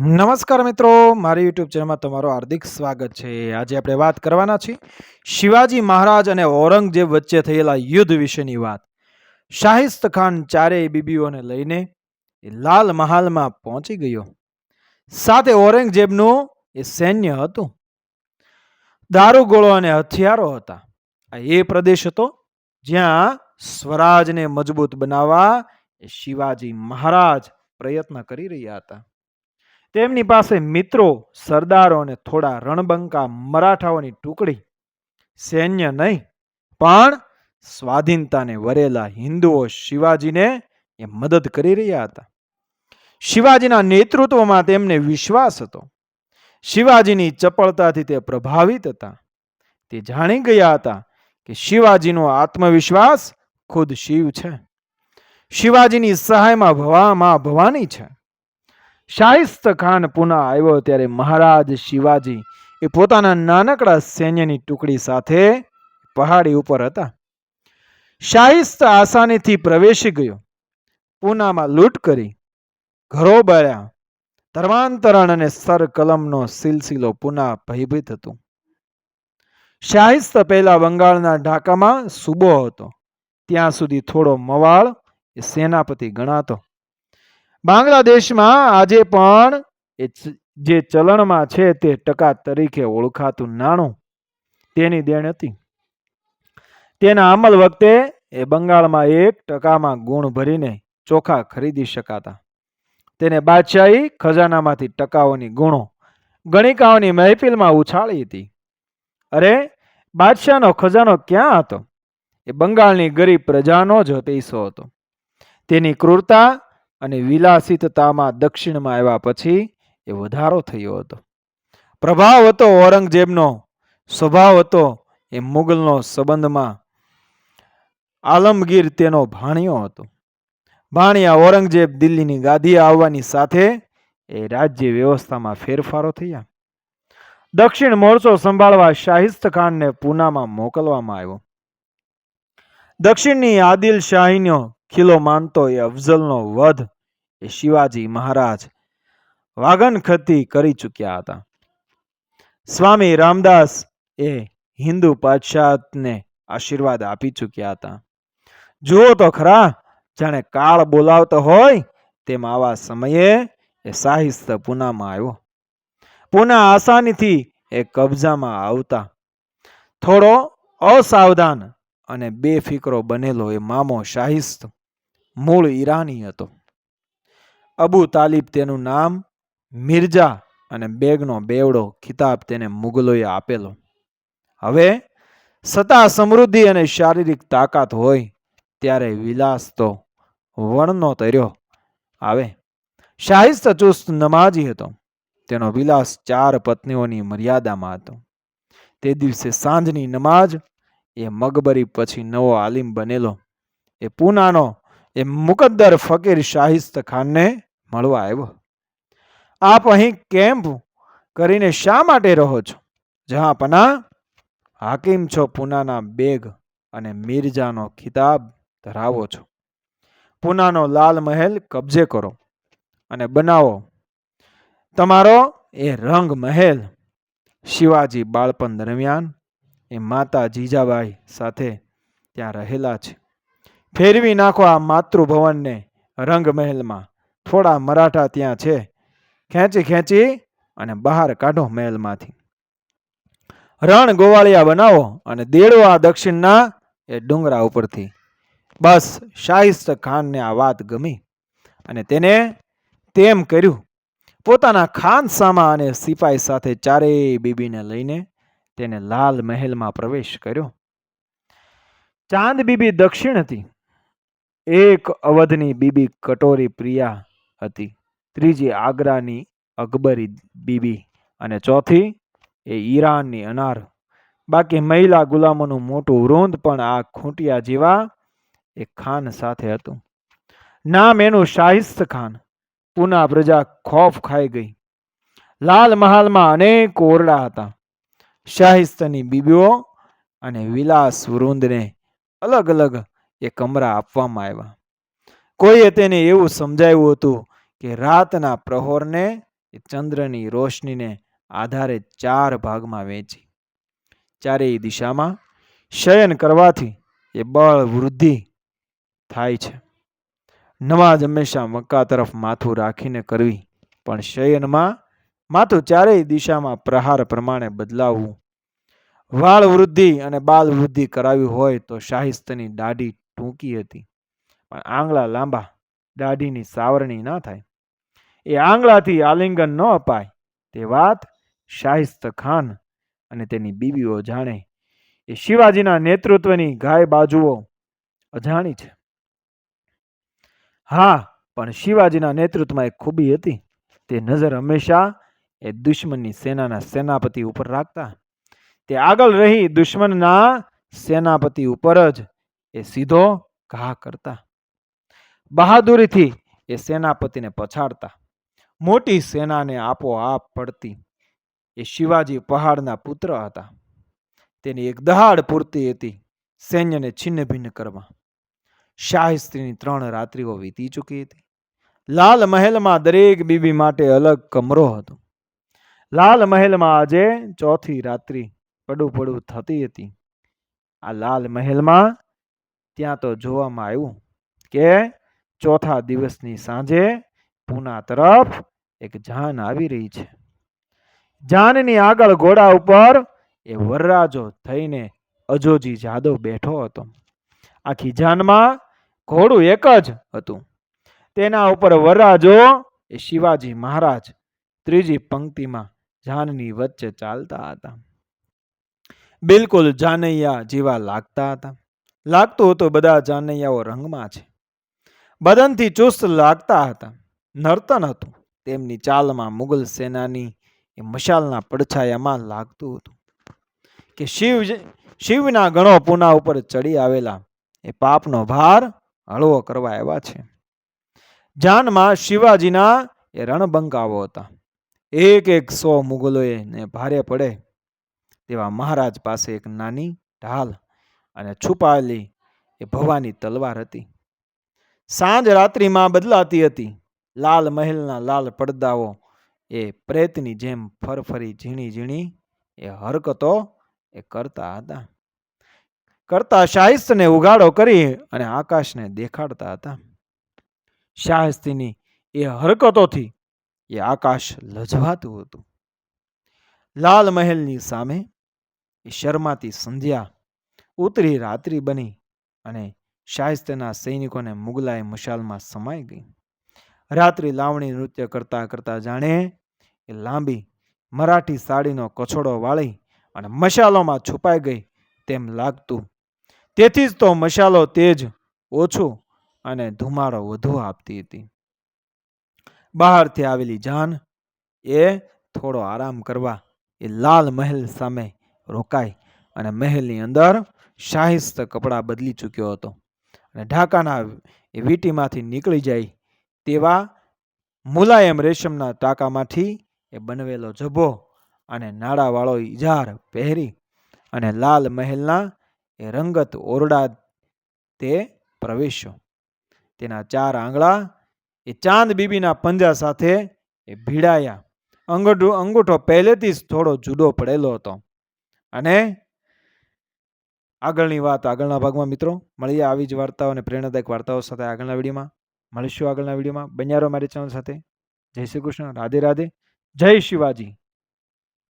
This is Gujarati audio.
નમસ્કાર મિત્રો, મારી યુટ્યુબ ચેનલમાં તમારું હાર્દિક સ્વાગત છે. આજે આપણે વાત કરવાના છીએ શિવાજી મહારાજ અને ઔરંગઝેબ વચ્ચે થયેલા યુદ્ધ વિશેની વાત. શાહિસ્ત ખાન ચારેય બીબીઓને લઈને એ લાલ મહાલમાં પહોંચી ગયો. સાથે ઔરંગઝેબનું એ સૈન્ય હતું. દારૂગોળો અને હથિયારો હતા. આ એ પ્રદેશ હતો જ્યાં સ્વરાજને મજબૂત બનાવવા એ શિવાજી મહારાજ પ્રયત્ન કરી રહ્યા હતા. તેમની પાસે મિત્રો, સરદારો અને થોડા રણબંકા મરાઠાઓની ટુકડી. સૈન્ય નહીં, પણ સ્વાધીનતાને વરેલા હિન્દુઓ શિવાજીને એ મદદ કરી રહ્યા હતા. શિવાજીના નેતૃત્વમાં તેમને વિશ્વાસ હતો. શિવાજીની ચપળતાથી તે પ્રભાવિત હતા. તે જાણી ગયા હતા કે શિવાજીનો આત્મવિશ્વાસ ખુદ શિવ છે. શિવાજીની સહાયમાં ભવામાં ભવાની છે. શાહિસ્ત ખાન પુના આવ્યો ત્યારે મહારાજ શિવાજી એ પોતાના નાનકડા સૈન્યની ટુકડી સાથે પહાડી ઉપર હતા. શાહિસ્ત આસાનીથી પ્રવેશી ગયો. પૂનામાં લૂંટ કરી. ઘરો બળ્યા. ધર્માંતરણ અને સર કલમનો સિલસિલો પુના ભયભીત હતું. શાહિસ્ત પહેલા બંગાળના ઢાકામાં સુબો હતો. ત્યાં સુધી થોડો મવાળ એ સેનાપતિ ગણાતો. બાંગ્લાદેશમાં આજે પણ જે ચલણમાં છે તે ટકા તરીકે ઓળખાતું નાણું તેની દેણ હતી. તેના અમલ વખતે એ બંગાળમાં એક ટકામાં ગુણ ભરીને ચોખા ખરીદી શકાતા. તેને બાદશાહી ખજાનામાંથી ટકાઓની ગુણો ગણિકાઓની મહેફિલમાં ઉછાળી હતી. અરે, બાદશાહનો ખજાનો ક્યાં હતો? એ બંગાળની ગરીબ પ્રજાનો જ પૈસો હતો. તેની ક્રૂરતા અને વિલાસિતતામાં દક્ષિણમાં આવ્યા પછી એ વધારો થયો હતો. પ્રભાવ હતો ઔરંગઝેબનો, સ્વભાવ હતો એ મુગલનો સંબંધમાં. આલમગીર તેનો ભાણિયો હતો. ભાણિયા ઔરંગઝેબ દિલ્હીની ગાદી આવવાની સાથે એ રાજ્ય વ્યવસ્થામાં ફેરફારો થયા. દક્ષિણ મોરચો સંભાળવા શાહિસ્ત ખાનને પૂનામાં મોકલવામાં આવ્યો. દક્ષિણની આદિલ શાહીનો ખીલો માનતો એ અફઝલનો વધ એ શિવાજી મહારાજ વાગનખતી કરી ચૂક્યા હતા. સ્વામી રામદાસ એ હિન્દુ પાશ્ચાતને આશીર્વાદ આપી ચૂક્યા હતા. જુઓ તો ખરા, જાણે કાળ બોલાવતો હોય તેમ આવા સમયે એ સાહિસ્ત પૂનામાં આવ્યો. પૂના આસાનીથી એ કબજામાં આવતા. થોડો અસાવધાન અને બેફિકરો બનેલો એ મામો શાહિસ્ત મૂળ ઈરાની હતો. અબુ તાલિબ તેનું નામ મિર્જા અને બેગનો બેવડો ખિતાબ તેને મુગલોએ આપેલો. હવે સતા સમૃદ્ધિ અને શારીરિક તાકાત હોય ત્યારે વિલાસ તો વણનો તર્યો. આવે. શાહિસ્ત ચુસ્ત નમાજી હતો. તેનો વિલાસ ચાર પત્નીઓની મર્યાદામાં હતો. તે દિવસે સાંજની નમાજ એ મગબરી પછી નવો આલિમ બનેલો. એ પૂનાનો એ મુકદ્દર ફકીર શાહિસ્ત ખાનને મળવા આવ્યો. આપ અહીં કેમ્પ કરીને શા માટે રહો છો? જહાં પના હાકીમ છો, પૂનાના બેગ અને મિર્જાનો ખિતાબ ધરાવો છો. પૂનાનો લાલ મહેલ કબજે કરો અને બનાવો. તમારો એ રંગ મહેલ શિવાજી બાળપણ દરમિયાન એ માતા જીજાબાઈ સાથે ત્યાં રહેલા છે. ફેરવી નાખો આ માતૃભવનને રંગમહેલમાં. થોડા મરાઠા ત્યાં છે. ખેંચી ખેંચી અને બહાર કાઢો મહેલમાંથી. રણ ગોવાળિયા બનાવો અને દેડો આ દક્ષિણના એ ડુંગરા ઉપરથી. બસ શાહિસ્ત ખાનને આ વાત ગમી અને તેને તેમ કર્યું. પોતાના ખાનસામા અને સિપાઈ સાથે ચારેય બીબીને લઈને તેને લાલ મહેલમાં પ્રવેશ કર્યો. ચાંદ બીબી દક્ષિણ હતી. એક અવધની બીબી કટોરી પ્રિયા હતી. ત્રીજી આગ્રાની અકબરી બીબી અને ચોથી એ ઈરાનની અનાર. બાકી મહિલા ગુલામોનું મોટું વૃંદ પણ આ ખૂંટિયા જેવા એ ખાન સાથે હતું. નામ એનું શાહિસ્ત ખાન. પુના પ્રજા ખોફ ખાઈ ગઈ. લાલ મહાલમાં અનેક ઓરડા હતા. શાહિસ્તની બીબીઓ અને વિલાસ વૃંદને અલગ અલગ એ કમરા આપવામાં આવ્યા. કોઈએ તેને એવું સમજાવ્યું હતું કે રાતના પ્રહોરને ચંદ્રની રોશનીને આધારે ચાર ભાગમાં વહેંચી. ચારેય દિશામાં શયન કરવાથી એ બળ વૃદ્ધિ થાય છે. નમાજ હંમેશા મક્કા તરફ માથું રાખીને કરવી, પણ શયનમાં માથું ચારેય દિશામાં પ્રહાર પ્રમાણે બદલાવવું. વાળ વૃદ્ધિ અને બાલ વૃદ્ધિ કરાવી હોય તો શાહિસ્તની દાઢી ટૂંકી હતી. પણ આંગળા લાંબા, દાઢીની સાવરણી ન થાય. એ આંગળાથી આલિંગન ન અપાય. તે વાત શાહિસ્ત ખાન અને તેની બીબીઓ જાણે. એ શિવાજીના નેતૃત્વની ગાય બાજુઓ અજાણી છે. હા, પણ શિવાજીના નેતૃત્વમાં એક ખૂબી હતી. તે નજર હંમેશા એ દુશ્મનની સેનાના સેનાપતિ ઉપર રાખતા. તે આગળ રહી દુશ્મનના સેનાપતિ ઉપર જ એ સીધો ઘા કરતા. બહાદુરીથી એ સેનાપતિને પછાડતા. મોટી સેનાને આપોઆપ પડતી. એ શિવાજી પહાડના પુત્ર હતા. તેની એક દહાડ પૂરતી હતી સૈન્યને છિન્ન ભિન્ન કરવા શાહિસ્ત્રીની ત્રણ રાત્રિઓ વીતી ચૂકી હતી. લાલ મહેલમાં દરેક બીબી માટે અલગ કમરો હતો. લાલ મહેલમાં આજે ચોથી રાત્રિ પડું પડું થતી હતી. આ લાલ મહેલમાં ત્યાં તો જોવામાં આવ્યું કે ચોથા દિવસની સાંજે પૂના તરફ એક જાન આવી રહી છે. જાનની આગળ ઘોડા ઉપર એ વરરાજો થઈને અજોજી જાદવ બેઠો હતો. આખી જાનમાં ઘોડું એક જ હતું. તેના ઉપર વરરાજો એ શિવાજી મહારાજ ત્રીજી પંક્તિમાં જાનની વચ્ચે ચાલતા હતા. બિલકુલ જાનૈયા જેવા લાગતા હતા. લાગતું હતું બધા જાનૈયાઓ રંગમાં છે. બદનથી ચુસ્ત લાગતા હતા. નર્તન હતું. તેમની ચાલમાં મુગલ સેનાની એ મશાલના પડછાયામાં લાગતું હતું કે શિવ શિવના ગણો પૂના ઉપર ચડી આવેલા એ પાપનો ભાર હળવો કરવા આવ્યા છે. જાનમાં શિવાજીના એ રણબંકાઓ હતા. એક એક સો મુગલોએ ને ભારે પડે તેવા મહારાજ પાસે એક નાની ઢાલ અને છુપાયેલી એ ભવાની તલવાર હતી. સાંજ રાત્રિમાં બદલાતી હતી. લાલ મહેલના લાલ પડદાઓ એ પ્રેતની જેમ ફરફરી ઝીણી ઝીણી એ હરકતો એ કરતા હતા. કરતા શાહિસ્તને ઉગાડો કરી અને આકાશને દેખાડતા હતા. શાહિસ્તીની એ હરકતોથી એ આકાશ લજવાતું હતું. લાલ મહેલની સામે એ શર્માતી સંધ્યા ઉતરી રાત્રિ બની અને શાહિસ્તના સૈનિકોને મુગલાએ મશાલમાં સમાઈ ગઈ. રાત્રિ લાવણી નૃત્ય કરતા કરતા જાણે એ લાંબી મરાઠી સાડીનો કછોડો વાળી અને મશાલોમાં છુપાઈ ગઈ તેમ લાગતું. તેથી જ તો મશાલો તેજ ઓછું અને ધુમાડો વધુ આપતી હતી. બહારથી આવેલી જાન એ થોડો આરામ કરવા એ લાલ મહેલ સામે રોકાઈ અને મહેલની અંદર શાહિસ્ત કપડાં બદલી ચૂક્યો હતો અને ઢાકાના વીટીમાંથી નીકળી જાય તેવા મુલાયમ રેશમના ટાંકામાંથી એ બનવેલો જભો અને નાળાવાળો ઇજાર પહેરી અને લાલ મહેલના એ રંગત ઓરડા તે પ્રવેશ્યો. તેના ચાર આંગળા એ ચાંદ બીબીના પંજા સાથે એ ભીડાયા. અંગૂઠો અંગૂઠો પહેલેથી જ થોડો જુદો પડેલો હતો અને આગળની વાત આગળના ભાગમાં મિત્રો, મળીએ આવી જ વાર્તાઓ અને પ્રેરણાદાયક વાર્તાઓ સાથે આગળના વિડીયોમાં. મળીશું આગળના વિડીયોમાં. બન્યારો મારી ચેનલ સાથે. જય શ્રી કૃષ્ણ. રાધે રાધે. જય શિવાજી.